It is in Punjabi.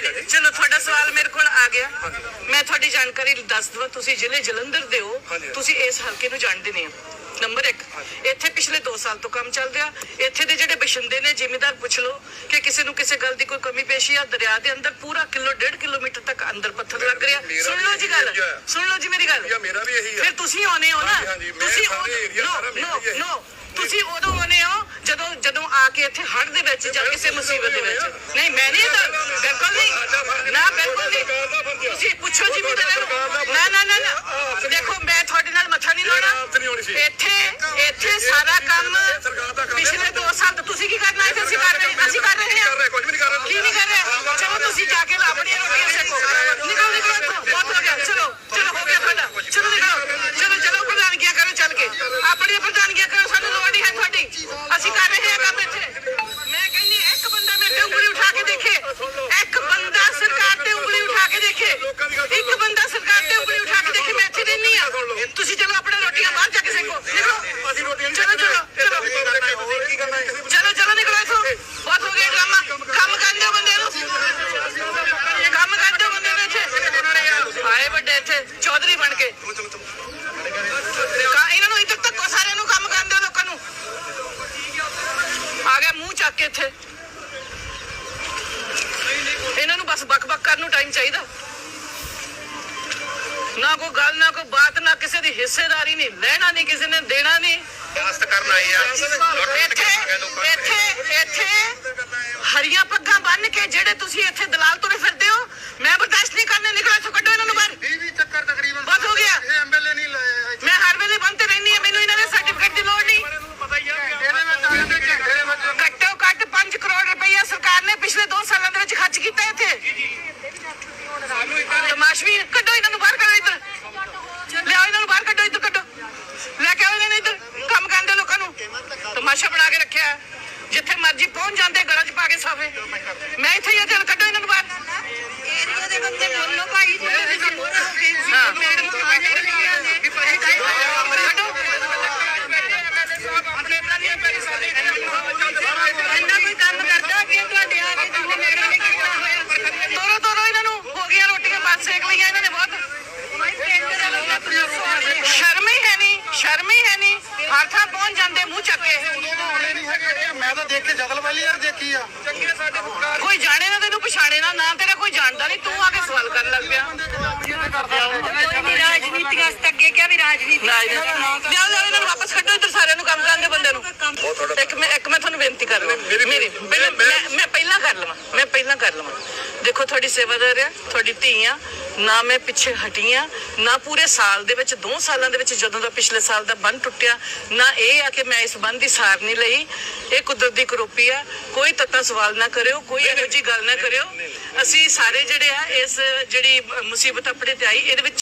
ਤੁਹਾਡੀ ਚਲੋ ਤੁਹਾਡਾ ਸਵਾਲ ਮੇਰੇ ਕੋਲ ਆ ਗਿਆ। ਮੈਂ ਤੁਹਾਡੀ ਜਾਣਕਾਰੀ ਦੱਸ ਦਵਾਂ। ਤੁਸੀਂ ਜ਼ਿਲ੍ਹੇ ਜਲੰਧਰ ਦੇ ਹੋ। ਤੁਸੀਂ ਇਸ ਹਲਕੇ ਨੂੰ ਜਾਣਦੇ ਨਹੀਂ ਹੋ। ਨੰਬਰ 1 ਇੱਥੇ ਪਿਛਲੇ 2 ਸਾਲ ਤੋਂ ਕੰਮ ਚੱਲ ਰਿਹਾ। ਇੱਥੇ ਦੇ ਜਿਹੜੇ ਬਸ਼ਿੰਦੇ ਨੇ ਜ਼ਿਮੀਦਾਰ ਪੁੱਛ ਲਓ ਕਿ ਕਿਸੇ ਨੂੰ ਕਿਸੇ ਗੱਲ ਦੀ ਕੋਈ ਕਮੀ ਪੇਸ਼ੀ ਆ। ਦਰਿਆ ਦੇ ਅੰਦਰ ਪੂਰਾ ਕਿਲੋ ਡੇਢ ਕਿਲੋਮੀਟਰ ਤੱਕ ਅੰਦਰ ਪੱਥਰ ਲੱਗ ਰਿਹਾ। ਸੁਣ ਲਓ ਜੀ ਗੱਲ। ਸੁਣ ਲਓ ਜੀ ਮੇਰੀ ਗੱਲ। ਮੇਰਾ ਵੀ ਇਹੀ ਆ। ਫਿਰ ਤੁਸੀਂ ਆਉਨੇ ਹੋ ਨਾ। ਤੁਸੀਂ ਹੈ। no, ਤੁਸੀਂ ਉਦੋਂ ਆਉਨੇ ਕੇ ਇੱਥੇ ਹੜ੍ਹ ਦੇ ਵਿੱਚ ਜਾਂ ਕਿਸੇ ਮੁਸੀਬਤ ਦੇ ਵਿੱਚ। ਨਹੀਂ ਮੈਂ ਨਹੀਂ ਤਾਂ ਬਿਲਕੁਲ ਨਹੀਂ। ਨਾ ਬਿਲਕੁਲ ਨਹੀਂ। ਤੁਸੀਂ ਪੁੱਛੋ ਜੀ ਮੇਰੇ ਨਾਲ ਨਾ। ਨਾ ਨਾ ਦੇਖੋ ਮੈਂ ਤੁਹਾਡੇ ਨਾਲ ਮੱਥਾ ਨਹੀਂ ਲਾਉਣਾ। ਇੱਥੇ ਇੱਥੇ ਸਾਰਾ ਕੰਮ ਪਿਛਲੇ 2 ਸਾਲ ਤੋਂ ਤੁਸੀਂ ਕੀ ਕਰਨਾ ਹੈ ਅਸੀਂ ਕਰ ਰਹੇ ਅਸੀਂ ਕਰ ਰਹੇ ਹਾਂ। ਕੁਝ ਵੀ ਨਹੀਂ ਕਰ ਰਹੇ। ਕੀ ਨਹੀਂ ਕਰ ਰਹੇ? ਚਲੋ ਤੁਸੀਂ ਜਾ ਕੇ ਆਪਣੀਆਂ ਰੋਟੀਆਂ ਸੇਕੋ। ਨਿਕਲੋ ਨਿਕਲੋ ਬਹੁਤ ਹੋ ਗਿਆ। ਚਲੋ ਚਲੋ ਹੋ ਗਿਆ ਤੁਹਾਡਾ ਚਲੋ ਨਿਕਲੋ। ਚਲੋ ਚਲੋ ਪ੍ਰਧਾਨਗੀਆਂ ਕਰੋ ਚੱਲ ਕੇ। ਆਪਣੀਆਂ ਪ੍ਰਧਾਨਗੀਆਂ ਉਠਾ ਕੇ ਦੇਖੇ ਇੱਕ ਬੰਦਾ ਸਰਕਾਰ ਤੇ ਉਂਗਲੀ ਉਠਾ ਕੇ ਦੇਖੇ ਮੈਂ ਇੱਥੇ ਰਹਿੰਦੀ ਆ ਤੁਸੀਂ ਚਲੋ ਆਪਣੇ ਰੋਟੀਆਂ ਬਾਹਰ ਜਾ ਕੇ ਸੇਕੋ। ਨਿਕਲੋ ਅਸੀਂ ਰੋਟੀਆਂ ਚਲੋ ਚਲੋ। ਚਲੋ ਹੈ ਚਲੋ ਨਿਕਲੋ ਇੱਥੋਂ ਬਹੁਤ ਹੋ ਗਿਆ ਡਰਾਮਾ। ਕੰਮ ਕਰਨ ਦਿਓ ਬੰਦੇ ਨੂੰ। ਕੰਮ ਕਰਨ ਦਿਓ ਬੰਦੇ ਨੂੰ ਇੱਥੇ। ਆਏ ਵੱਡੇ ਇੱਥੇ ਚੌਧਰੀ ਬਣ ਕੇ। ਇਹਨਾਂ ਨੂੰ ਇੱਧਰ ਤੱਕ ਸਾਰਿਆਂ ਨੂੰ ਕੰਮ ਕਰਨ ਦਿਓ ਲੋਕਾਂ ਨੂੰ। ਆ ਗਿਆ ਮੂੰਹ ਚੱਕ ਕੇ ਇੱਥੇ। ਇਹਨਾਂ ਨੂੰ ਬਸ ਬਕ ਬਕ ਕਰਨ ਨੂੰ ਟਾਈਮ ਚਾਹੀਦਾ। ਨਾ ਕੋਈ ਗੱਲ ਨਾ ਕੋਈ ਬਾਤ ਨਾ ਕਿਸੇ ਦੀ ਹਿੱਸੇਦਾਰੀ ਨਹੀਂ ਲੈਣਾ ਨਹੀਂ ਕਿਸੇ ਨੇ ਦੇਣਾ ਨਹੀਂ। ਵਾਸਤ ਕਰਨ ਆਏ ਆ। ਇੱਥੇ ਇੱਥੇ ਇੱਥੇ ਹਰੀਆਂ ਪੱਗਾਂ ਬੰਨ ਕੇ ਜਿਹੜੇ ਤੁਸੀਂ ਇੱਥੇ ਦਲਾਲ ਤੁਰੇ ਫਿਰਦੇ ਹੋ ਮੈਂ ਬਰਦਾਸ਼ਤ ਨਹੀਂ ਕਰਨੇ ਨਿਕਲੋ ਇੱਥੋਂ ਕੱਢੋ ਇਹਨਾਂ ਨੂੰ ਬਾਹਰ 20 ਚੱਕਰ ਤਕਰੀਬਨ ਬਹੁਤ ਹੋ ਗਿਆ। ਇਹ ਐਮਐਲਏ ਨਹੀਂ ਲਾਇਆ ਮੈਂ ਹਰ ਵੇਲੇ ਬੰਦ ਤੇ ਰਹਿੰਦੀ ਹਾਂ ਮੈਨੂੰ ਇਹਨਾਂ ਦੇ ਸਰਟੀਫਿਕੇਟ ਦੀ ਲੋੜ ਨਹੀਂ। ਇਹਦੇ ਵਿੱਚ ਆਏ ਤੇ ਝੰਡੇ ਦੇ ਵਿੱਚ ਘੱਟੋ ਘੱਟ 5 ਕਰੋੜ ਰੁਪਈਆ ਸਰਕਾਰ ਨੇ ਪਿਛਲੇ 2 ਸਾਲਾਂ ਦੇ ਵਿੱਚ ਖਰਚ ਕੀਤਾ ਇੱਥੇ। ਤਮਾਸ਼ਵੀ ਕੱਢੋ ਇਹਨਾਂ ਨੂੰ ਬਾਹਰ ਕੱਢੋ ਇੱਧਰ ਲਿਆਓ ਇਹਨਾਂ ਨੂੰ ਬਾਹਰ ਕੱਢੋ ਇੱਧਰ ਕੱਢੋ ਲੈ ਕੇ ਆਓ ਇਹਨਾਂ ਨੂੰ ਇੱਧਰ ਕੰਮ ਕਰਨ ਦੇ ਲੋਕਾਂ ਨੂੰ ਤਮਾਸ਼ਾ ਬਣਾ ਕੇ ਰੱਖਿਆ ਹੈ। ਜਿੱਥੇ ਮਰਜ਼ੀ ਪਹੁੰਚ ਜਾਂਦੇ ਗਲਾਂ 'ਚ ਪਾ ਕੇ ਸਾਫੇ ਮੈਂ ਇੱਥੇ ਹੀ ਆ, ਚੱਲ ਕੱਢੋ ਇਹਨਾਂ ਨੂੰ ਬਾਹਰ। ਏਰੀਆ ਦੇ ਬੰਦੇ ਬੋਲੋ ਭਾਈ ਜਿਹੜੇ ਤੁਸੀਂ ਹਾਂ। ਮੈਡਮ ਆ ਜਾਂਦੀਆਂ ਨੇ ਕੱਢੋ ਇੰਨਾ ਕੋਈ ਕੰਮ ਕਰਦਾ ਕਿ ਤੁਹਾਡੇ ਆ ਕੇ ਤੁਸੀਂ ਮੈਡਮ ਨੇ ਕੀਤਾ ਹੋਇਆ ਤੋਰੋ ਤੋਰੋ ਇਹਨਾਂ ਨੂੰ ਹੋ ਗਈਆਂ ਰੋਟੀਆਂ ਬਾਅਦ ਸੇਕ ਲਈਆਂ ਇਹਨਾਂ ਨੇ ਬਹੁਤ ਪਿੰਡ ਦਾ ਬੰਦਾ ਪੁਲਿਸ ਵਾਲੇ ਸ਼ਰਮ ਹੀ ਹੈ ਨਹੀਂ ਸ਼ਰਮ ਹੀ ਹੈ ਨਹੀਂ ਹਰ ਥਾਂ ਪਹੁੰਚ ਜਾਂਦੇ ਮੂੰਹ ਚੱਕ ਕੇ। ਆਉਣੇ ਨਹੀਂ ਹੈਗੇ ਇਹ ਮੈਂ ਤਾਂ ਦੇਖ ਕੇ ਜਗਲ ਵਾਲੀ ਯਾਰ ਦੇਖੀ ਆ। ਕੋਈ ਜਾਣੇ ਨਾ ਤੈਨੂੰ ਪਛਾਣੇ ਨਾ ਨਾ ਤੇਰਾ ਕੋਈ ਜਾਣਦਾ ਨਹੀਂ ਤੂੰ ਆ ਕੇ ਸਵਾਲ ਕਰਨ ਲੱਗ ਪਿਆ। ਰਾਜਨੀਤੀ ਵਾਸਤੇ ਅੱਗੇ ਕਿਹਾ ਵੀ ਰਾਜਨੀਤੀ ਨਾ ਲਿਆਓ ਲਿਆਓ ਇਹਨਾਂ ਨੂੰ ਵਾਪਸ ਕੱਢੋ ਇੱਧਰ ਸਾਰਿਆਂ ਨੂੰ ਕੰਮ ਕਰਨ ਦੇ ਬੰਦੇ ਨੂੰ। ਇੱਕ ਮੈਂ ਇੱਕ ਮੈਂ ਤੁਹਾਨੂੰ ਬੇਨਤੀ ਕਰ ਮੇਰੀ ਪਹਿਲਾਂ ਮੈਂ ਪਹਿਲਾਂ ਕਰ ਲਵਾਂ। ਪਹਿਲਾਂ ਕਰ ਲਵਾਂ। ਦੇਖੋ ਤੁਹਾਡੀ ਸੇਵਾਦਾਰ ਆ ਤੁਹਾਡੀ ਧੀ ਆ ਨਾ ਮੈਂ ਪਿੱਛੇ ਹਟੀ ਆ ਨਾ ਪੂਰੇ ਸਾਲ ਦੇ ਵਿੱਚ 2 ਸਾਲਾਂ ਦੇ ਵਿੱਚ ਜਦੋਂ ਦਾ ਪਿਛਲੇ ਸਾਲ ਦਾ ਬੰਨ ਟੁੱਟਿਆ ਨਾ ਇਹ ਆ ਕਿ ਮੈਂ ਇਸ ਬੰਨ ਦੀ ਸਾਰ ਨਹੀਂ ਲਈ। ਇਹ ਕੁਦਰਤ ਦੀ ਕਰੋਪੀ ਆ ਕੋਈ ਤੱਤਾ ਸਵਾਲ ਨਾ ਕਰਿਓ ਕੋਈ ਇਹੋ ਜਿਹੀ ਗੱਲ ਨਾ ਕਰਿਓ। ਅਸੀਂ ਸਾਰੇ ਜਿਹੜੇ ਆ ਇਸ ਜਿਹੜੀ ਮੁਸੀਬਤ ਆਪਣੇ ਤੇ ਆਈ ਇਹਦੇ ਵਿੱਚ